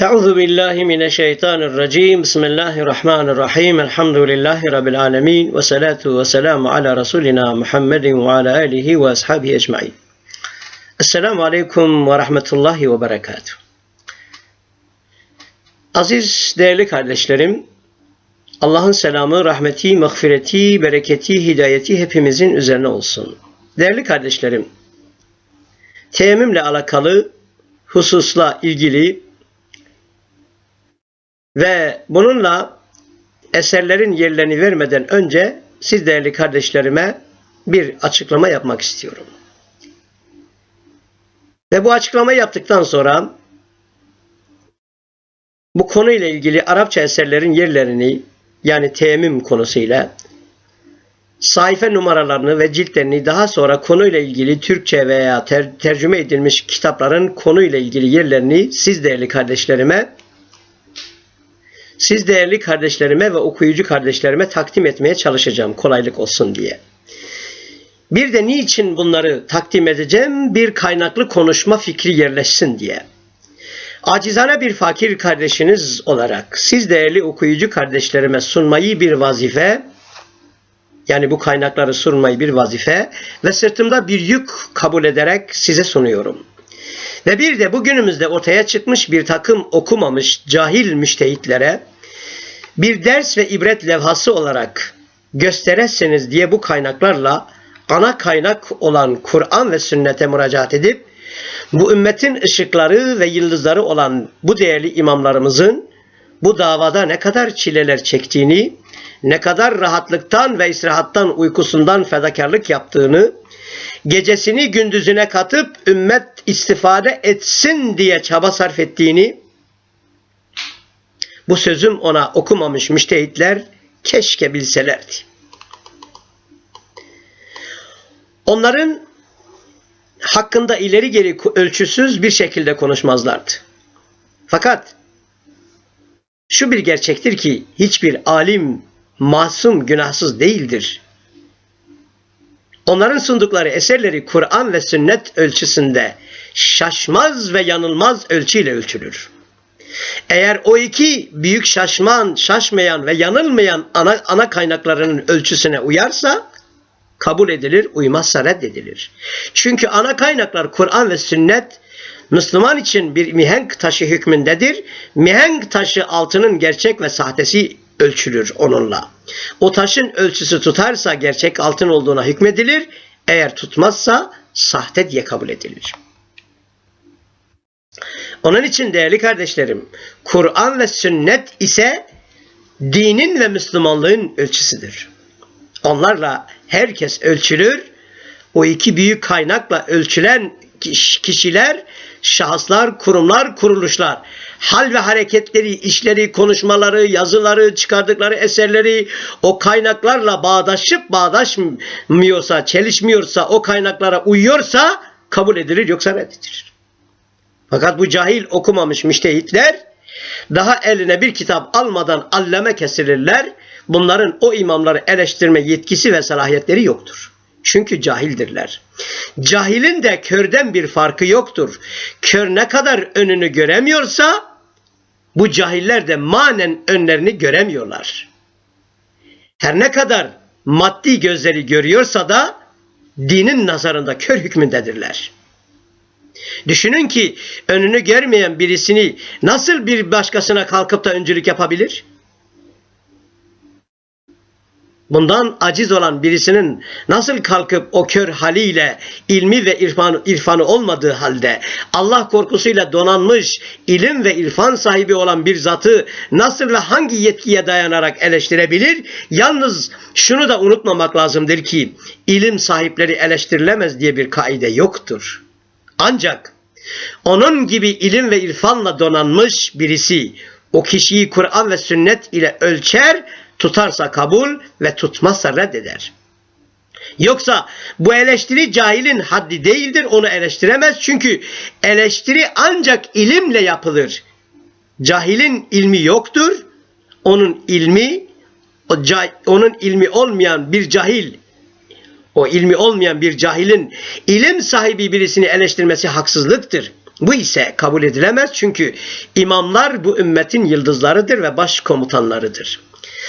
Euzu billahi mineşşeytanirracim. Bismillahirrahmanirrahim. Elhamdülillahi rabbil alamin ve salatu ve selamu ala rasulina Muhammedin ve ala alihi ve ashabihi ecmaîn. Esselamu aleyküm ve rahmetullahi ve berekatuhu. Aziz değerli kardeşlerim, Allah'ın selamı, rahmeti, mağfireti, bereketi, hidayeti hepimizin üzerine olsun. Değerli kardeşlerim, teyemmümle alakalı hususla ilgili ve bununla eserlerin yerlerini vermeden önce siz değerli kardeşlerime bir açıklama yapmak istiyorum. Ve bu açıklamayı yaptıktan sonra bu konuyla ilgili Arapça eserlerin yerlerini yani teyemmüm konusuyla sayfa numaralarını ve ciltlerini daha sonra konuyla ilgili Türkçe veya ter- tercüme edilmiş kitapların konuyla ilgili yerlerini siz değerli kardeşlerime siz değerli kardeşlerime ve okuyucu kardeşlerime takdim etmeye çalışacağım kolaylık olsun diye. Bir de niçin bunları takdim edeceğim? Bir kaynaklı konuşma fikri yerleşsin diye. Acizane bir fakir kardeşiniz olarak siz değerli okuyucu kardeşlerime sunmayı bir vazife, yani bu kaynakları sunmayı bir vazife ve sırtımda bir yük kabul ederek size sunuyorum. Ve bir de bugünümüzde ortaya çıkmış bir takım okumamış cahil müştehitlere bir ders ve ibret levhası olarak gösteresiniz diye bu kaynaklarla ana kaynak olan Kur'an ve sünnete müracaat edip bu ümmetin ışıkları ve yıldızları olan bu değerli imamlarımızın bu davada ne kadar çileler çektiğini, ne kadar rahatlıktan ve istirahattan uykusundan fedakarlık yaptığını, gecesini gündüzüne katıp ümmet istifade etsin diye çaba sarf ettiğini, bu sözüm ona okumamış müştehitler keşke bilselerdi. Onların hakkında ileri geri ölçüsüz bir şekilde konuşmazlardı. Fakat şu bir gerçektir ki hiçbir alim masum günahsız değildir. Onların sundukları eserleri Kur'an ve sünnet ölçüsünde şaşmaz ve yanılmaz ölçüyle ölçülür. Eğer o iki büyük şaşman, şaşmayan ve yanılmayan ana, ana kaynaklarının ölçüsüne uyarsa kabul edilir, uymazsa reddedilir. Çünkü ana kaynaklar Kur'an ve sünnet Müslüman için bir mihenk taşı hükmündedir. Mihenk taşı altının gerçek ve sahtesi ölçülür onunla. O taşın ölçüsü tutarsa gerçek altın olduğuna hükmedilir. Eğer tutmazsa sahte diye kabul edilir. Onun için değerli kardeşlerim, Kur'an ve sünnet ise dinin ve Müslümanlığın ölçüsüdür. Onlarla herkes ölçülür. O iki büyük kaynakla ölçülen kişiler, şahıslar, kurumlar, kuruluşlar, hal ve hareketleri, işleri, konuşmaları, yazıları, çıkardıkları eserleri o kaynaklarla bağdaşıp bağdaşmıyorsa, çelişmiyorsa, o kaynaklara uyuyorsa kabul edilir yoksa reddedilir. Fakat bu cahil okumamış müştehitler daha eline bir kitap almadan alleme kesirirler. Bunların o imamları eleştirme yetkisi ve salahiyetleri yoktur. Çünkü cahildirler. Cahilin de körden bir farkı yoktur. Kör ne kadar önünü göremiyorsa bu cahiller de manen önlerini göremiyorlar. Her ne kadar maddi gözleri görüyorsa da dinin nazarında kör hükmündedirler. Düşünün ki önünü görmeyen birisini nasıl bir başkasına kalkıp da öncülük yapabilir? Bundan aciz olan birisinin nasıl kalkıp o kör haliyle ilmi ve irfan, irfanı olmadığı halde Allah korkusuyla donanmış ilim ve irfan sahibi olan bir zatı nasıl ve hangi yetkiye dayanarak eleştirebilir? Yalnız şunu da unutmamak lazımdır ki ilim sahipleri eleştirilemez diye bir kaide yoktur. Ancak onun gibi ilim ve irfanla donanmış birisi o kişiyi Kur'an ve sünnet ile ölçer, tutarsa kabul ve tutmazsa reddeder. Yoksa bu eleştiri cahilin haddi değildir, onu eleştiremez. Çünkü eleştiri ancak ilimle yapılır. Cahilin ilmi yoktur. Onun ilmi, onun ilmi olmayan bir cahil o ilmi olmayan bir cahilin ilim sahibi birisini eleştirmesi haksızlıktır. Bu ise kabul edilemez çünkü imamlar bu ümmetin yıldızlarıdır ve başkomutanlarıdır.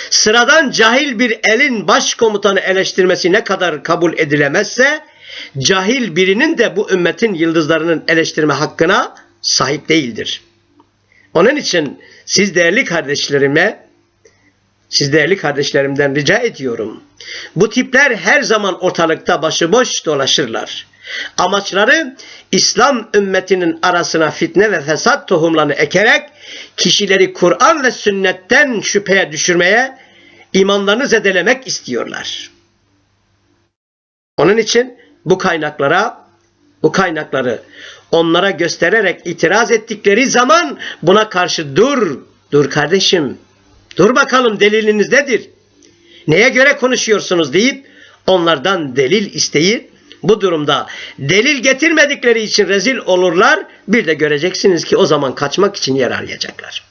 Sıradan cahil bir elin başkomutanı eleştirmesi ne kadar kabul edilemezse cahil birinin de bu ümmetin yıldızlarının eleştirme hakkına sahip değildir. Onun için siz değerli kardeşlerime siz değerli kardeşlerimden rica ediyorum. Bu tipler her zaman ortalıkta başıboş dolaşırlar. Amaçları İslam ümmetinin arasına fitne ve fesat tohumlarını ekerek kişileri Kur'an ve sünnetten şüpheye düşürmeye, imanlarını zedelemek istiyorlar. Onun için bu kaynaklara, bu kaynakları onlara göstererek itiraz ettikleri zaman buna karşı dur, dur kardeşim, dur bakalım deliliniz nedir? Neye göre konuşuyorsunuz deyip onlardan delil isteyip bu durumda delil getirmedikleri için rezil olurlar. Bir de göreceksiniz ki o zaman kaçmak için yer arayacaklar.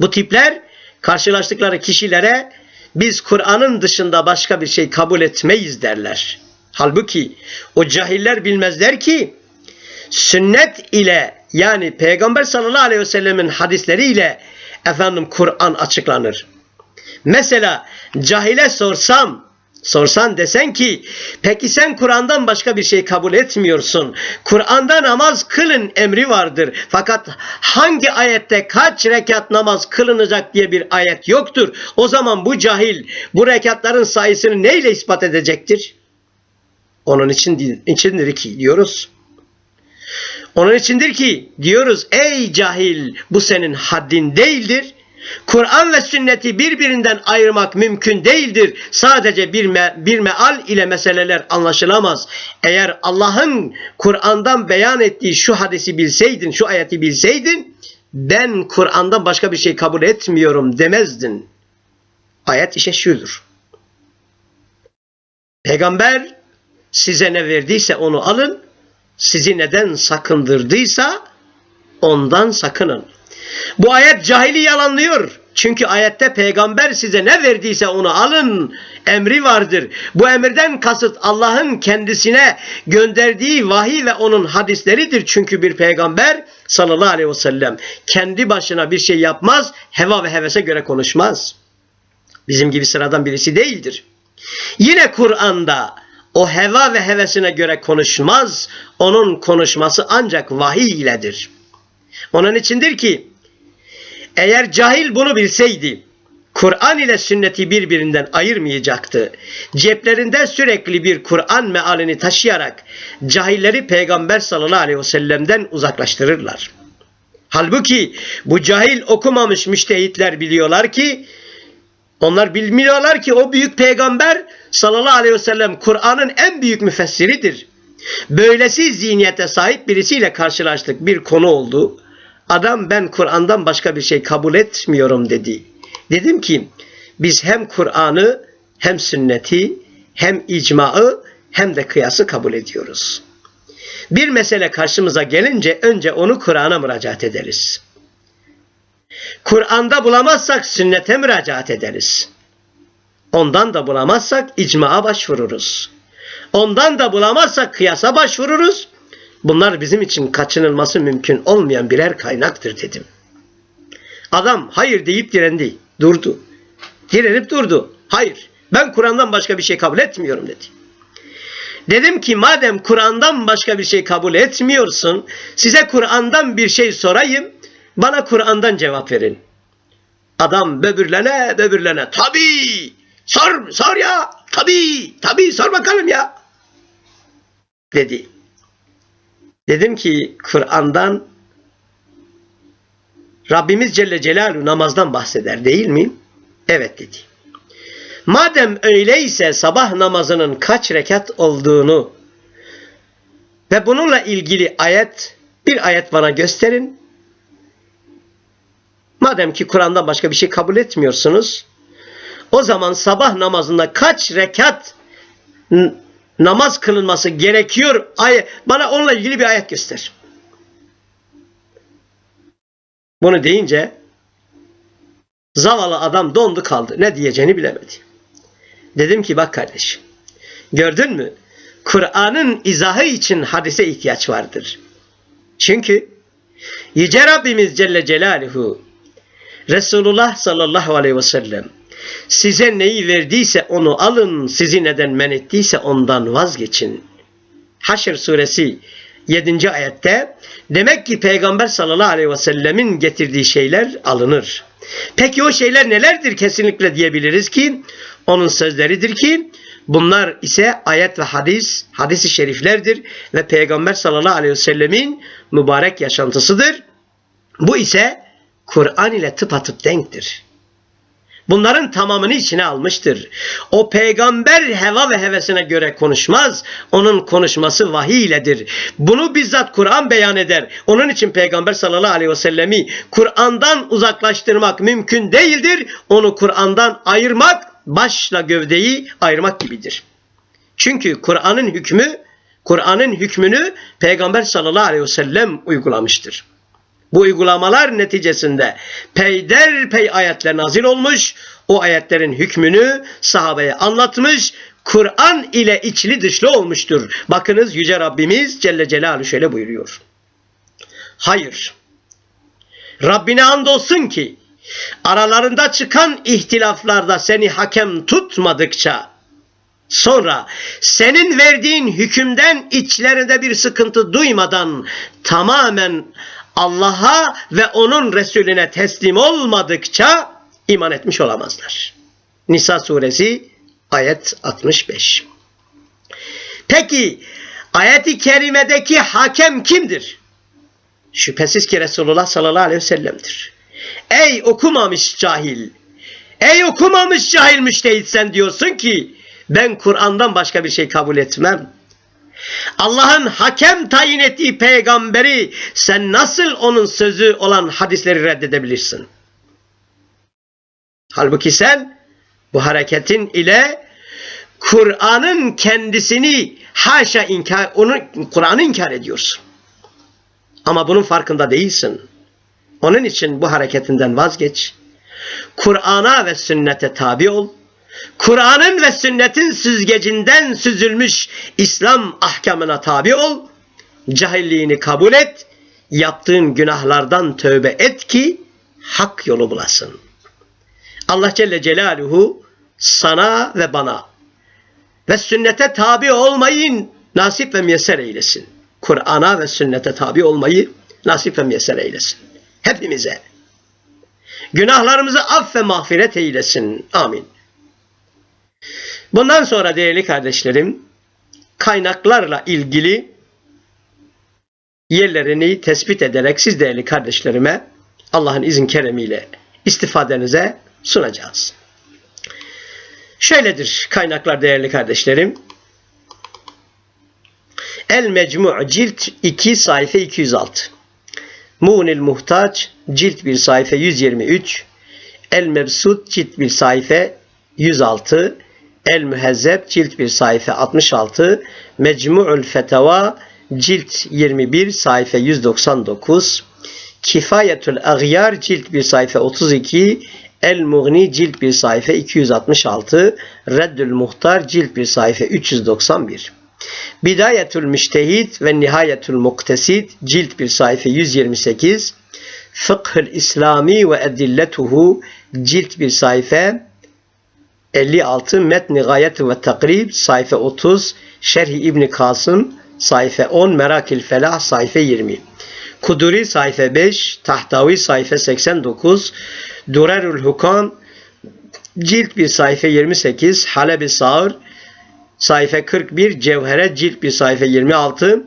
Bu tipler karşılaştıkları kişilere biz Kur'an'ın dışında başka bir şey kabul etmeyiz derler. Halbuki o cahiller bilmezler ki sünnet ile yani Peygamber sallallahu aleyhi ve sellemin hadisleri ile efendim Kur'an açıklanır. Mesela cahile sorsam Sorsan desen ki peki sen Kur'an'dan başka bir şey kabul etmiyorsun. Kur'an'da namaz kılın emri vardır. Fakat hangi ayette kaç rekat namaz kılınacak diye bir ayet yoktur. O zaman bu cahil bu rekatların sayısını neyle ispat edecektir? Onun için içindir ki diyoruz. Onun içindir ki diyoruz ey cahil bu senin haddin değildir. Kur'an ve sünneti birbirinden ayırmak mümkün değildir. Sadece bir, me bir meal ile meseleler anlaşılamaz. Eğer Allah'ın Kur'an'dan beyan ettiği şu hadisi bilseydin, şu ayeti bilseydin, ben Kur'an'dan başka bir şey kabul etmiyorum demezdin. Ayet işe şudur. Peygamber size ne verdiyse onu alın, sizi neden sakındırdıysa ondan sakının. Bu ayet cahili yalanlıyor. Çünkü ayette peygamber size ne verdiyse onu alın emri vardır. Bu emirden kasıt Allah'ın kendisine gönderdiği vahiy ve onun hadisleridir. Çünkü bir peygamber sallallahu aleyhi ve sellem kendi başına bir şey yapmaz, heva ve hevese göre konuşmaz. Bizim gibi sıradan birisi değildir. Yine Kur'an'da o heva ve hevesine göre konuşmaz. Onun konuşması ancak vahiy iledir. Onun içindir ki eğer cahil bunu bilseydi Kur'an ile sünneti birbirinden ayırmayacaktı. Ceplerinde sürekli bir Kur'an mealini taşıyarak cahilleri Peygamber sallallahu aleyhi ve sellem'den uzaklaştırırlar. Halbuki bu cahil okumamış müştehitler biliyorlar ki onlar bilmiyorlar ki o büyük peygamber sallallahu aleyhi ve sellem Kur'an'ın en büyük müfessiridir. Böylesi zihniyete sahip birisiyle karşılaştık bir konu oldu. Adam ben Kur'an'dan başka bir şey kabul etmiyorum dedi. Dedim ki biz hem Kur'an'ı hem sünneti hem icmaı hem de kıyası kabul ediyoruz. Bir mesele karşımıza gelince önce onu Kur'an'a müracaat ederiz. Kur'an'da bulamazsak sünnete müracaat ederiz. Ondan da bulamazsak icmaa başvururuz. Ondan da bulamazsak kıyasa başvururuz. Bunlar bizim için kaçınılması mümkün olmayan birer kaynaktır dedim. Adam hayır deyip direndi, durdu. Direnip durdu. Hayır, ben Kur'an'dan başka bir şey kabul etmiyorum dedi. Dedim ki madem Kur'an'dan başka bir şey kabul etmiyorsun, size Kur'an'dan bir şey sorayım, bana Kur'an'dan cevap verin. Adam böbürlene böbürlene, tabii, sor, sor ya, tabii, tabii sor bakalım ya, dedi. Dedim ki Kur'an'dan Rabbimiz Celle Celaluhu namazdan bahseder değil mi? Evet dedi. Madem öyleyse sabah namazının kaç rekat olduğunu ve bununla ilgili ayet, bir ayet bana gösterin. Madem ki Kur'an'dan başka bir şey kabul etmiyorsunuz, o zaman sabah namazında kaç rekat namaz kılınması gerekiyor. Ay, bana onunla ilgili bir ayet göster. Bunu deyince zavallı adam dondu kaldı. Ne diyeceğini bilemedi. Dedim ki bak kardeş. Gördün mü? Kur'an'ın izahı için hadise ihtiyaç vardır. Çünkü Yüce Rabbimiz Celle Celaluhu Resulullah sallallahu aleyhi ve sellem size neyi verdiyse onu alın, sizi neden men ettiyse ondan vazgeçin. Haşr suresi 7. ayette demek ki Peygamber sallallahu aleyhi ve sellemin getirdiği şeyler alınır. Peki o şeyler nelerdir kesinlikle diyebiliriz ki onun sözleridir ki bunlar ise ayet ve hadis, hadisi şeriflerdir ve Peygamber sallallahu aleyhi ve sellemin mübarek yaşantısıdır. Bu ise Kur'an ile tıpatıp denktir. Bunların tamamını içine almıştır. O peygamber heva ve hevesine göre konuşmaz. Onun konuşması vahiy iledir. Bunu bizzat Kur'an beyan eder. Onun için peygamber sallallahu aleyhi ve sellemi Kur'an'dan uzaklaştırmak mümkün değildir. Onu Kur'an'dan ayırmak başla gövdeyi ayırmak gibidir. Çünkü Kur'an'ın hükmü Kur'an'ın hükmünü peygamber sallallahu aleyhi ve sellem uygulamıştır. Bu uygulamalar neticesinde peyderpey ayetler nazil olmuş. O ayetlerin hükmünü sahabeye anlatmış. Kur'an ile içli dışlı olmuştur. Bakınız Yüce Rabbimiz Celle Celaluhu şöyle buyuruyor. Hayır. Rabbine andolsun ki aralarında çıkan ihtilaflarda seni hakem tutmadıkça sonra senin verdiğin hükümden içlerinde bir sıkıntı duymadan tamamen Allah'a ve onun Resulüne teslim olmadıkça iman etmiş olamazlar. Nisa suresi ayet 65. Peki ayeti kerimedeki hakem kimdir? Şüphesiz ki Resulullah sallallahu aleyhi ve sellem'dir. Ey okumamış cahil! Ey okumamış cahil müştehit sen diyorsun ki ben Kur'an'dan başka bir şey kabul etmem. Allah'ın hakem tayin ettiği peygamberi sen nasıl onun sözü olan hadisleri reddedebilirsin? Halbuki sen bu hareketin ile Kur'an'ın kendisini haşa inkar, onu Kur'an'ı inkar ediyorsun. Ama bunun farkında değilsin. Onun için bu hareketinden vazgeç. Kur'an'a ve sünnete tabi ol Kur'an'ın ve sünnetin süzgecinden süzülmüş İslam ahkamına tabi ol, cahilliğini kabul et, yaptığın günahlardan tövbe et ki hak yolu bulasın. Allah Celle Celaluhu sana ve bana ve sünnete tabi olmayı nasip ve müyesser eylesin. Kur'an'a ve sünnete tabi olmayı nasip ve müyesser eylesin. Hepimize. Günahlarımızı aff ve mağfiret eylesin. Amin. Bundan sonra değerli kardeşlerim kaynaklarla ilgili yerlerini tespit ederek siz değerli kardeşlerime Allah'ın izin keremiyle istifadenize sunacağız. Şöyledir kaynaklar değerli kardeşlerim. El Mecmu' cilt 2 sayfa 206. Muğnil Muhtaç cilt 1 sayfa 123. El Mebsut cilt 1 sayfa 106. El Mühezzeb cilt 1 sayfa 66, Mecmu'ul Feteva cilt 21 sayfa 199, Kifayetul Aghyar cilt 1 sayfa 32, El Mughni cilt 1 sayfa 266, Reddül Muhtar cilt 1 sayfa 391. Bidayetül Müştehid ve Nihayetul Muktesid cilt 1 sayfa 128, Fıkhül İslami ve Edilletuhu cilt 1 sayfa 56 Metni Gayet ve Takrib sayfa 30 Şerhi İbni Kasım sayfa 10 Merakil Felah sayfa 20 Kuduri sayfa 5 Tahtavi sayfa 89 Durerül Hukam cilt 1 sayfa 28 Halebi Sağır sayfa 41 Cevhere cilt 1 sayfa 26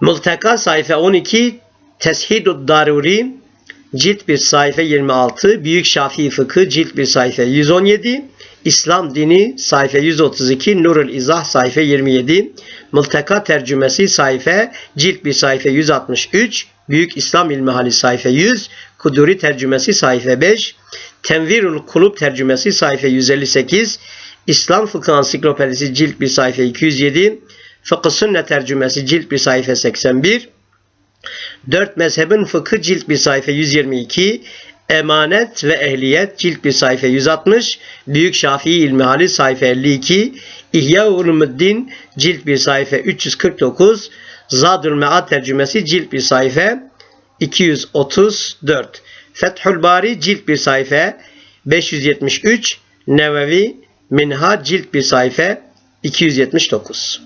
Multeka sayfa 12 Teshidud Daruri cilt 1 sayfa 26, Büyük Şafii Fıkı cilt 1 sayfa 117, İslam Dini sayfa 132, Nurul İzah sayfa 27, Mılteka tercümesi sayfa cilt 1 sayfa 163, Büyük İslam İlmihali sayfa 100, Kuduri tercümesi sayfa 5, Tenvirul Kulub tercümesi sayfa 158, İslam Fıkıh Ansiklopedisi cilt 1 sayfa 207, Fıkıh Sünnet tercümesi cilt 1 sayfa 81, Dört mezhebin fıkı cilt bir sayfa 122, Emanet ve Ehliyet cilt bir sayfa 160, Büyük Şafii İlmihali sayfa 52, İhya Ulumuddin cilt bir sayfa 349, Zadül Mead tercümesi cilt bir sayfa 234. Fethül Bari cilt bir sayfa 573. Nevevi Minha cilt bir sayfa 279.